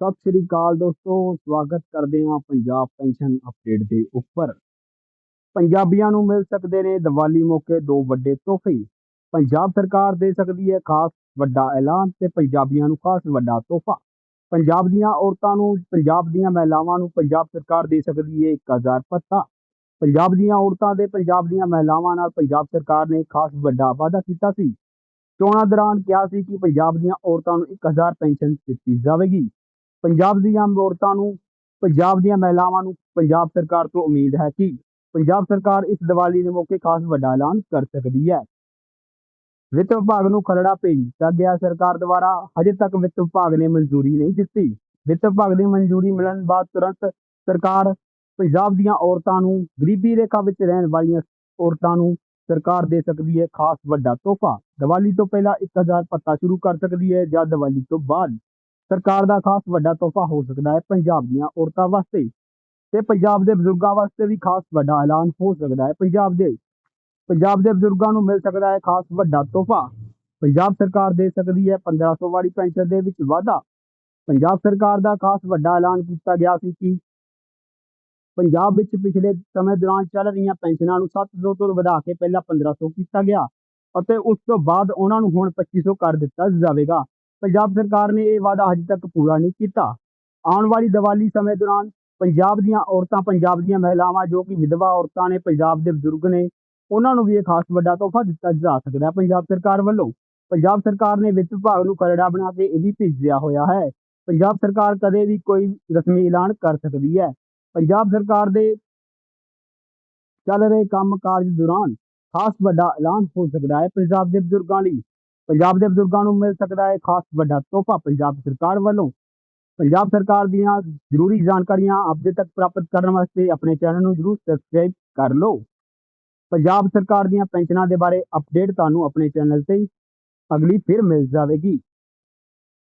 ਸਤਿ ਸ੍ਰੀ ਅਕਾਲ ਦੋਸਤੋ, ਸਵਾਗਤ ਕਰਦੇ ਹਾਂ ਪੰਜਾਬ ਪੈਨਸ਼ਨ ਅਪਡੇਟ ਦੇ ਉੱਪਰ। ਪੰਜਾਬੀਆਂ ਨੂੰ ਮਿਲ ਸਕਦੇ ਨੇ ਦੀਵਾਲੀ ਮੌਕੇ ਦੋ ਵੱਡੇ ਤੋਹਫੇ। ਪੰਜਾਬ ਸਰਕਾਰ ਦੇ ਸਕਦੀ ਹੈ ਖਾਸ ਵੱਡਾ ਐਲਾਨ ਤੇ ਪੰਜਾਬੀਆਂ ਨੂੰ ਖਾਸ ਵੱਡਾ ਤੋਹਫਾ। ਪੰਜਾਬ ਦੀਆਂ ਔਰਤਾਂ ਨੂੰ, ਪੰਜਾਬ ਦੀਆਂ ਮਹਿਲਾਵਾਂ ਨੂੰ ਪੰਜਾਬ ਸਰਕਾਰ ਦੇ ਸਕਦੀ ਹੈ 1000 ਪੱਤਾ ਪੰਜਾਬ ਦੀਆਂ ਔਰਤਾਂ ਦੇ, ਪੰਜਾਬ ਦੀਆਂ ਮਹਿਲਾਵਾਂ ਨਾਲ ਪੰਜਾਬ ਸਰਕਾਰ ਨੇ ਖਾਸ ਵੱਡਾ ਵਾਅਦਾ ਕੀਤਾ ਸੀ। ਚੋਣਾਂ ਦੌਰਾਨ ਕਿਹਾ ਸੀ ਕਿ ਪੰਜਾਬ ਦੀਆਂ ਔਰਤਾਂ ਨੂੰ 1000 ਪੈਨਸ਼ਨ ਦਿੱਤੀ ਜਾਵੇਗੀ। ਪੰਜਾਬ ਦੀਆਂ ਔਰਤਾਂ ਨੂੰ, ਪੰਜਾਬ ਦੀਆਂ ਮਹਿਲਾਵਾਂ ਨੂੰ ਪੰਜਾਬ ਸਰਕਾਰ ਤੋਂ ਉਮੀਦ ਹੈ ਕਿ ਪੰਜਾਬ ਸਰਕਾਰ ਇਸ ਦੀਵਾਲੀ ਦੇ ਮੌਕੇ ਖਾਸ ਵੱਡਾ ਐਲਾਨ ਕਰ ਸਕਦੀ ਹੈ। ਵਿੱਤ ਵਿਭਾਗ ਨੂੰ ਖਰੜਾ ਭੇਜ ਦਿੱਤਾ ਗਿਆ। ਸਰਕਾਰ ਦੁਆਰਾ ਹਜੇ ਤੱਕ ਵਿੱਤ ਵਿਭਾਗ ਨੇ ਮਨਜ਼ੂਰੀ ਨਹੀਂ ਦਿੱਤੀ। ਵਿੱਤ ਵਿਭਾਗ ਦੀ ਮਨਜ਼ੂਰੀ ਮਿਲਣ ਬਾਅਦ ਤੁਰੰਤ ਸਰਕਾਰ ਪੰਜਾਬ ਦੀਆਂ ਔਰਤਾਂ ਨੂੰ, ਗਰੀਬੀ ਰੇਖਾ ਵਿੱਚ ਰਹਿਣ ਵਾਲੀਆਂ ਔਰਤਾਂ ਨੂੰ ਸਰਕਾਰ ਦੇ ਸਕਦੀ ਹੈ ਖਾਸ ਵੱਡਾ ਤੋਹਫਾ। ਦੀਵਾਲੀ ਤੋਂ ਪਹਿਲਾਂ 1000 ਪੱਤਾ ਸ਼ੁਰੂ ਕਰ ਸਕਦੀ ਹੈ ਜਾਂ ਦੀਵਾਲੀ ਤੋਂ ਬਾਅਦ। ਸਰਕਾਰ ਦਾ ਖਾਸ ਵੱਡਾ ਤੋਹਫਾ ਹੋ ਸਕਦਾ ਹੈ ਪੰਜਾਬ ਦੀਆਂ ਔਰਤਾਂ ਵਾਸਤੇ ਤੇ ਪੰਜਾਬ ਦੇ ਬਜ਼ੁਰਗਾਂ ਵਾਸਤੇ ਵੀ ਖਾਸ ਵੱਡਾ ਐਲਾਨ ਹੋ ਸਕਦਾ ਹੈ ਪੰਜਾਬ ਦੇ ਪੰਜਾਬ ਦੇ ਬਜ਼ੁਰਗਾਂ ਨੂੰ ਮਿਲ ਸਕਦਾ ਹੈ ਖਾਸ ਵੱਡਾ ਤੋਹਫਾ। ਪੰਜਾਬ ਸਰਕਾਰ ਦੇ ਸਕਦੀ ਹੈ 1500 ਵਾਲੀ ਪੈਨਸ਼ਨ ਦੇ ਵਿੱਚ ਵਾਧਾ। ਪੰਜਾਬ ਸਰਕਾਰ ਦਾ ਖਾਸ ਵੱਡਾ ਐਲਾਨ ਕੀਤਾ ਗਿਆ ਸੀ ਕਿ ਪੰਜਾਬ ਵਿੱਚ ਪਿਛਲੇ ਸਮੇਂ ਦੌਰਾਨ ਚੱਲ ਰਹੀਆਂ ਪੈਨਸ਼ਨਾਂ ਨੂੰ 700 ਤੋਂ ਵਧਾ ਕੇ ਪਹਿਲਾਂ 1500 ਕੀਤਾ ਗਿਆ ਅਤੇ ਉਸ ਤੋਂ ਬਾਅਦ ਉਹਨਾਂ ਨੂੰ ਹੁਣ 2500 ਕਰ ਦਿੱਤਾ ਜਾਵੇਗਾ। ਪੰਜਾਬ ਸਰਕਾਰ ਨੇ ਇਹ ਵਾਅਦਾ ਹਜੇ ਤੱਕ ਪੂਰਾ ਨਹੀਂ ਕੀਤਾ। ਆਉਣ ਵਾਲੀ ਦੀਵਾਲੀ ਸਮੇਂ ਦੌਰਾਨ ਪੰਜਾਬ ਦੀਆਂ ਔਰਤਾਂ, ਪੰਜਾਬ ਦੀਆਂ ਮਹਿਲਾਵਾਂ ਜੋ ਕਿ ਵਿਧਵਾ ਔਰਤਾਂ ਨੇ, ਪੰਜਾਬ ਦੇ ਬਜ਼ੁਰਗ ਨੇ, ਉਹਨਾਂ ਨੂੰ ਵੀ ਇਹ ਖਾਸ ਵੱਡਾ ਤੋਹਫਾ ਦਿੱਤਾ ਜਾ ਸਕਦਾ ਹੈ ਪੰਜਾਬ ਸਰਕਾਰ ਵੱਲੋਂ। ਪੰਜਾਬ ਸਰਕਾਰ ਨੇ ਵਿੱਤ ਵਿਭਾਗ ਨੂੰ ਕਰੜਾ ਬਣਾ ਕੇ ਇਹ ਵੀ ਭੇਜਿਆ ਹੋਇਆ ਹੈ। ਪੰਜਾਬ ਸਰਕਾਰ ਕਦੇ ਵੀ ਕੋਈ ਰਸਮੀ ਐਲਾਨ ਕਰ ਸਕਦੀ ਹੈ। ਪੰਜਾਬ ਸਰਕਾਰ ਦੇ ਚੱਲ ਰਹੇ ਕੰਮ ਕਾਜ ਦੌਰਾਨ ਖਾਸ ਵੱਡਾ ਐਲਾਨ ਹੋ ਸਕਦਾ ਹੈ ਪੰਜਾਬ ਦੇ ਬਜ਼ੁਰਗਾਂ ਲਈ। ਪੰਜਾਬ ਦੇ ਬਜ਼ੁਰਗਾਂ ਨੂੰ ਮਿਲ ਸਕਦਾ ਹੈ ਖਾਸ ਵੱਡਾ ਤੋਹਫਾ ਪੰਜਾਬ ਸਰਕਾਰ ਵੱਲੋਂ। ਪੰਜਾਬ ਸਰਕਾਰ ਦੀਆਂ ਜ਼ਰੂਰੀ ਜਾਣਕਾਰੀਆਂ ਆਪਦੇ ਤੱਕ ਪ੍ਰਾਪਤ ਕਰਨ ਵਾਸਤੇ ਆਪਣੇ ਚੈਨਲ ਨੂੰ ਜਰੂਰ ਸਬਸਕ੍ਰਾਈਬ ਕਰ ਲਓ। ਪੰਜਾਬ ਸਰਕਾਰ ਦੀਆਂ ਪੈਨਸ਼ਨਾਂ ਦੇ ਬਾਰੇ ਅਪਡੇਟ ਤੁਹਾਨੂੰ ਆਪਣੇ ਚੈਨਲ ਤੇ ਅਗਲੀ ਫਿਰ ਮਿਲ ਜਾਵੇਗੀ।